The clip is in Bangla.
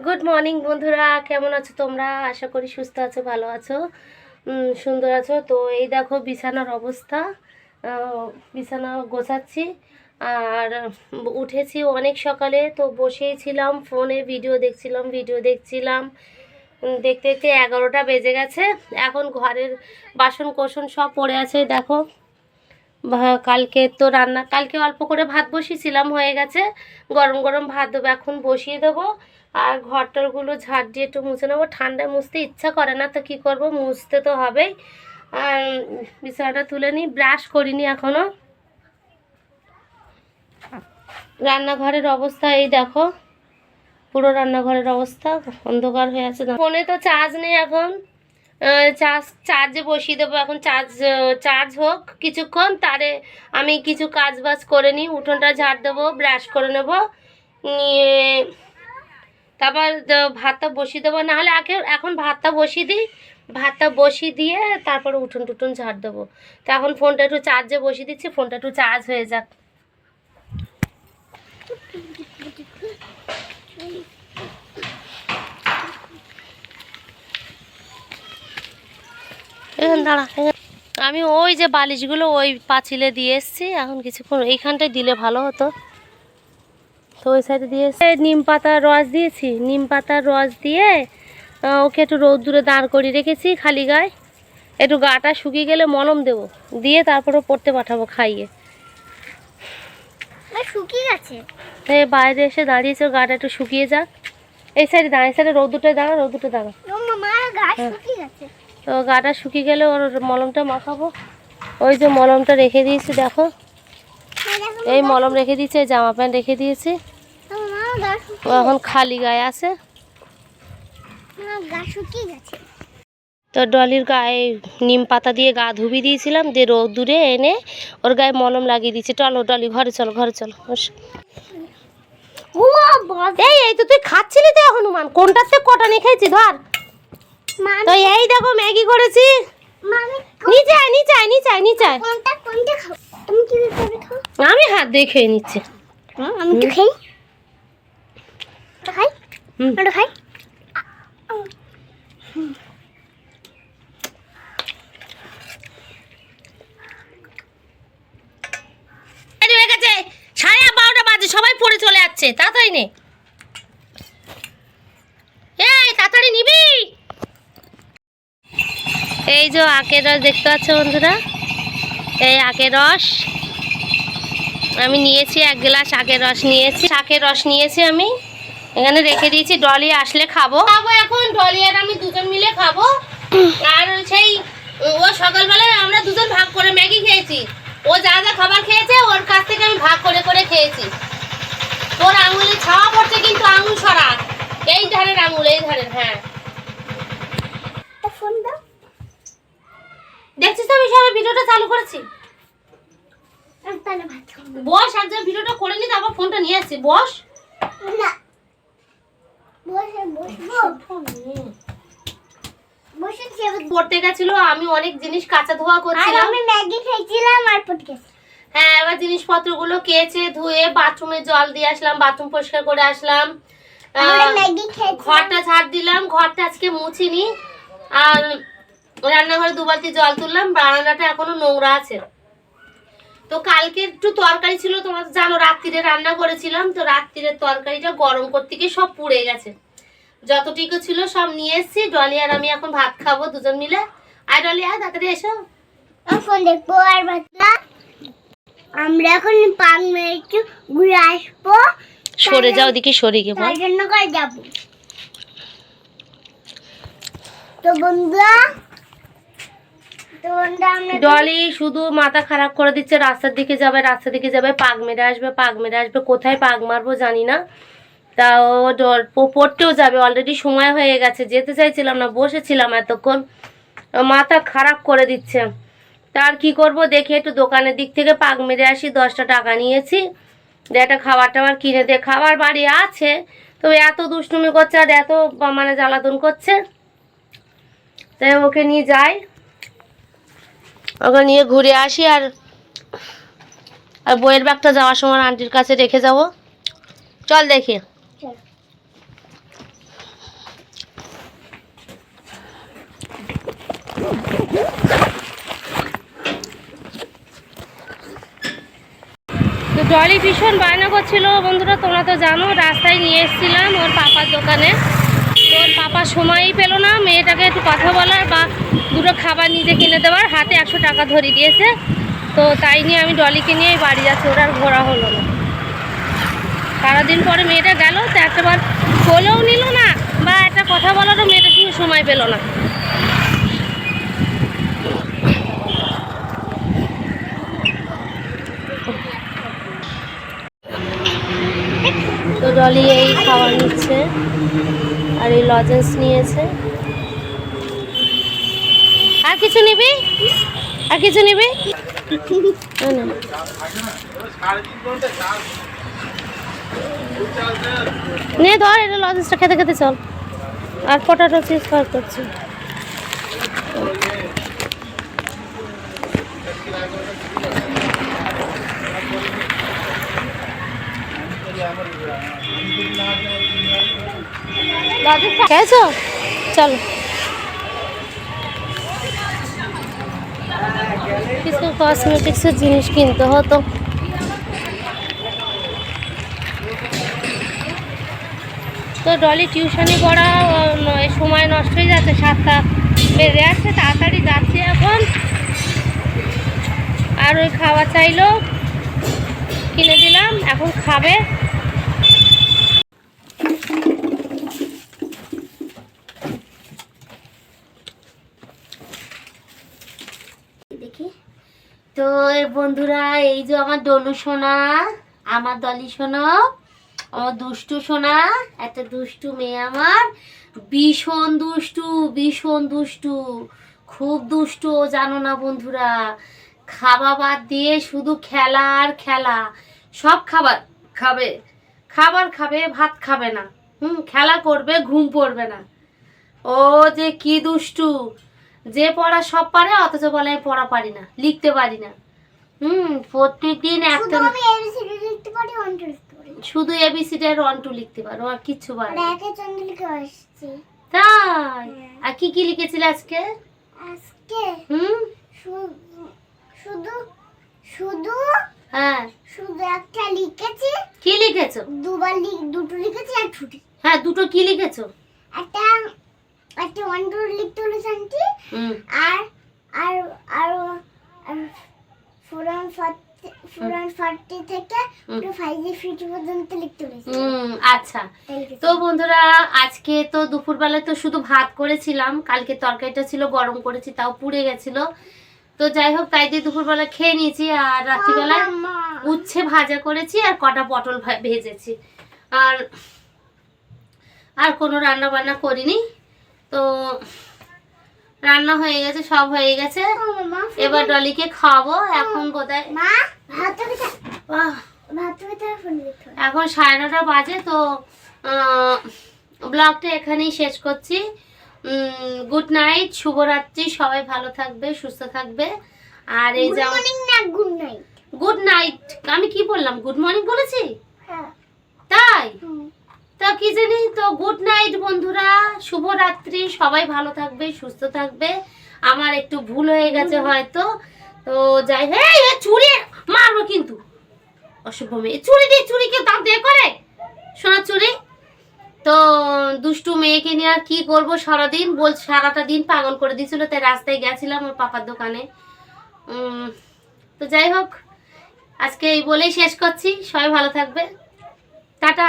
গুড মর্নিং বন্ধুরা। কেমন আছো তোমরা? আশা করি সুস্থ আছো, ভালো আছো সুন্দর আছো। তো এই দেখো বিছানার অবস্থা। বিছানা গোছাচ্ছি। আর উঠেছি অনেক সকালে। তো বসেই ছিলাম ফোনে, ভিডিও দেখছিলাম ভিডিও দেখছিলাম। দেখতে দেখতে এগারোটা বেজে গেছে। এখন ঘরের বাসন কোসন সব পড়ে আছে, দেখো। কালকে তো রান্না, কালকে অল্প করে ভাত বসিয়েছিলাম, হয়ে গেছে। গরম গরম ভাত দেবো, এখন বসিয়ে দেবো। আর ঘরটরগুলো ঝাড় দিয়ে একটু মুছে নেব। ঠান্ডায় মুছতে ইচ্ছা করে না, তো কি করব? মুছতে তো হবেই। আর বিছানাটা তুলে নিই, ব্রাশ করিনি এখনও রান্নাঘরের অবস্থা এই দেখো। পুরো রান্নাঘরের অবস্থা অন্ধকার হয়ে আছে। ফোনে তো চার্জ নেই এখন। চার্জ, চার্জে বসিয়ে দেবো। এখন চার্জ চার্জ হোক কিছুক্ষণ, তারে আমি কিছু কাজ বাজ করে নিই, উঠোনটা ঝাড় দেবো, ব্রাশ করে নেব, নিয়ে তারপর ভাতটা বসিয়ে দেবো। নাহলে আগে এখন ভাতটা বসিয়ে দিই, ভাতটা বসিয়ে দিয়ে তারপরে উঠোন টুটুন ঝাড় দেবো। তো এখন ফোনটা একটু চার্জে বসিয়ে দিচ্ছি, ফোনটা একটু চার্জ হয়ে যাক। এখানে দাঁড়া আমি ওই যে বালিশগুলো ওই পাঁচিলে দিয়ে এসছি এখন কিছুক্ষণ এইখানটায় দিলে ভালো হতো। তো ওই সাইডে দিয়ে এসে নিম পাতার রস দিয়েছি নিম পাতার রস দিয়ে ওকে একটু রোদ্দুরে দাঁড় করিয়ে রেখেছি খালি গায়ে। একটু গাটা শুকিয়ে গেলে মলম দেবো দিয়ে তারপরে পড়তে পাঠাবো খাইয়ে। শুকিয়ে গেছে। এ বাইরে এসে দাঁড়িয়েছে গাটা একটু শুকিয়ে যাক। এই সাইডে দাঁড়িয়ে এই সাইডে রোদ্দুরটায় দাঁড়া রোদ্দুরটা দাঁড়া। গাছ শুকিয়ে গেছে। তো গাটা শুকিয়ে গেলে ওর মলমটা মাখাবো। ওই যে মলমটা রেখে দিয়েছি দেখো। এই মলম রেখে দিয়েছি জামা প্যান্ট রেখে দিয়েছি। ও এখন খালি গায়ে আছে। তো ডলির গায়ে নিম পাতা দিয়ে গা ধুবি দিয়েছিলাম দিয়ে রোদ্দুরে এনে ওর গায়ে মলম লাগিয়ে দিয়েছি। চলো ডলি ঘরে চলো ঘরে চলো ও এই এই তো তুই খাচ্ছিলি তো হনুমান কোনটার থেকে কটা নিয়ে খেয়েছি ধর। মানে তো এই দেখো ম্যাগি করেছি মানে নিচে আয় নিচে আয় নিচে আয় নিচে আয় আমি হাত দিয়ে খেয়ে নিচ্ছি আমি তো খাই খাই খাই দেরি হয়ে গেছে সাড়ে বারোটা বাজে সবাই পড়ে চলে যাচ্ছে তাড়াতাড়ি নে এই তাড়াতাড়ি নিবি এই যে আখের রস দেখতে পাচ্ছ বন্ধুরা? এই আখের রস। আমি নিয়েছি এক গ্লাস আখের রস নিয়েছি। আখের রস নিয়েছি আমি। এখানে রেখে দিয়েছি, ডলি আসলে খাব। খাব এখন, ডলি আর আমি দুজন মিলে খাব। আর সেই, ও সকালবেলায় আমরা দুজন ভাগ করে ম্যাগি খেয়েছি। ও যা যা খাবার খেয়েছে, ওর কাছ থেকে আমি ভাগ করে করে খেয়েছি। তোর আঙুলে ছাওয়া পড়ছে কিন্তু আঙুল সরা এই ধারের আঙুল, এই ধারের হ্যাঁ ফোন দাও দেখছিস আমি সবাই ভিডিওটা চালু করেছি? বস একজন ভিডিওটা করে নি তারপর ফোনটা নিয়ে আসছি। বস? না। পড়তে গেছিল আমি অনেক জিনিস কাঁচা ধোয়া করছিলাম আমি ম্যাগি খেয়েছিলাম আর হ্যাঁ এবার জিনিসপত্রগুলো কেচে ধুয়ে বাথরুমে জল দিয়ে আসলাম বাথরুম পরিষ্কার করে আসলাম। ঘরটা ঝাড় দিলাম ঘরটা আজকে মুছিনি। আর রান্নাঘরে দু বালতি জল তুললাম বারান্দাটা এখনও নোংরা আছে। তো কালকে একটু তরকারি ছিল তোমরা জানো রাত্রিরে রান্না করেছিলাম তো রাত্রিরের তরকারিটা গরম করতে গিয়ে সব পুড়ে গেছে। যতটুকু ছিল সব নিয়ে এসেছি ডলি আর আমি এখন ভাত খাব দুজন মিলে। আর ডলি আয় তাড়াতাড়ি এসো। ফোন দেখব আর ভাত না আমরা এখন পান মেরে একটু ঘুরে আসব। সরে যাও ওদিকে সরে গিয়ে তার জন্য করে যাব। তো বন্ধুরা ডলি শুধু মাথা খারাপ করে দিচ্ছে, রাস্তার দিকে যাবে, রাস্তার দিকে যাবে, পাগ মেরে আসবে, পাগ মেরে আসবে, কোথায় পাগ মারবো জানি না। তা ও ডর- পড়তেও যাবে অলরেডি সময় হয়ে গেছে, যেতে চাইছিলাম না, বসেছিলাম এতক্ষণ। মাথা খারাপ করে দিচ্ছে। তার কি করব, দেখি একটু দোকানের দিক থেকে পাক মেরে আসি, দশটা টাকা নিয়েছি। যে একটা খাবার টাবার কিনে দে, খাবার বাড়ি আছে, তবে এত দুষ্টুমি করছে আর এত মানে জ্বালাতন করছে। তাই ওকে নিয়ে যাই। ওকে নিয়ে ঘুরে আসি আর আর বইয়ের ব্যাগটা যাওয়ার সময় আন্টির কাছে রেখে যাব। চল দেখি। তো ভীষণ বায়না করছিল। বন্ধুরা, তোমরা তো জানো, রাস্তায় নিয়ে এসেছিলাম ওর পাপার দোকানে। পাপা সময়ই পেল না। মেয়েটাকে একটু কথা বলার বা দুটো খাবার নিজে কিনে দেওয়ার হাতে একশো টাকা ধরিয়ে দিয়েছে। তো তাই নিয়ে আমি ডলিকে নিয়েই বাড়ি যাচ্ছি আর ঘোরা হলো না। সারাদিন পরে মেয়েটা গেল, তো একটাবার বলেও নিল না বা একটা কথা বলারও মেয়েটার সঙ্গে সময় পেল না। তো ডলি এই খাবার নিচ্ছে। আর এই লজেন্স নিয়েছে। আর কিছু নিবি? আর কিছু নিবি? না, ধর এটা লজেন্সটা খেতে খেতে চল। আর পটাটো বার করছি। খেয়েছো? চলো। কিছু কসমেটিক্সের জিনিস কিনতে হতো। তো ডলি টিউশনি পড়া সময় নষ্ট হয়ে যাচ্ছে, সাতটা বেজে যাচ্ছে তাড়াতাড়ি যাচ্ছে এখন। আর ওই খাওয়া চাইলো, কিনে দিলাম, এখন খাবে। তো বন্ধুরা, এই যে আমার ডলু সোনা, আমার দলি সোনা, আমার দুষ্টু সোনা, একটা দুষ্টু মেয়ে আমার, ভীষণ দুষ্টু ভীষণ দুষ্টু, খুব দুষ্টু জানো না বন্ধুরা। খাওয়া বাদ দিয়ে শুধু খেলা আর খেলা, সব খাবার খাবে খাবার খাবে, ভাত খাবে না। হুম, খেলা করবে, ঘুম পড়বে না। ও যে কি দুষ্টু যে পড়া সব পারে অথচ বলে আমি পড়া পারি না লিখতে পারি না। হুম প্রত্যেক দিন একটা লিখতে পারি ওয়ান টু লিখতে পারি। শুধু এবিসিডি আর ওয়ান টু লিখতে পারো আর কিচ্ছু পারো আর না। একে চন্দ্র লিখে আসছি। তাই? আর কি কি লিখেছিলে আজকে? আজকে হুম? শুধু শুধু শুধু হ্যাঁ। শুধু একটা লিখেছি। কি লিখেছো? দুবার লিখ দুটো লিখেছি আর ছুটি হ্যাঁ দুটো কি লিখেছো? একটা একটা ওয়ান টু লিখতে আন্টি হুম আর আর আর ফুরান ফুরান ফার্টি থেকে পুরো ফাইভ ফিফটি পর্যন্ত লিখতে বলেছি আচ্ছা। তো বন্ধুরা আজকে তো দুপুরবেলায় তো শুধু ভাত করেছিলাম কালকে তরকারিটা ছিল গরম করেছি তাও পুড়ে গেছিল। তো যাই হোক তাই দিয়ে দুপুরবেলা খেয়ে নিয়েছি আর রাত্রিবেলায় মামা। উচ্ছে ভাজা করেছি আর কটা পটল ভেজেছি। আর আর কোনো রান্না বান্না করিনি। তো রান্না হয়ে গেছে সব হয়ে গেছে। এবার ডলিকে খাওয়াবো এখন কোথায়? মা। এখন সাড়ে নটা বাজে তো ব্লগটা এখানেই শেষ করছি। গুড নাইট শুভরাত্রি সবাই ভালো থাকবে সুস্থ থাকবে। আর এই যে গুড নাইট গুড নাইট আমি কি বললাম? গুড মর্নিং বলেছি? হ্যাঁ। তাই? কি জানি তো গুড নাইট বন্ধুরা। শুভরাত্রি সবাই ভালো থাকবে সুস্থ থাকবে। আমার একটু ভুল হয়ে গেছে হয়তো। তো যাই এ চুরি মারবো কিন্তু। অশুভ মেয়ে চুরি দিয়ে চুরি কেউ দাম দিয়ে করে? সোনা চুরি। তো দুষ্টু মেয়েকে নিয়ে আর কি করব সারাদিন? বল সারাটা দিন পাগল করে দিয়েছিল তাই রাস্তায় গেছিলাম ওর পাপার দোকানে। তো যাই হোক আজকে এই বলেই শেষ করছি। সবাই ভালো থাকবে। টাটা।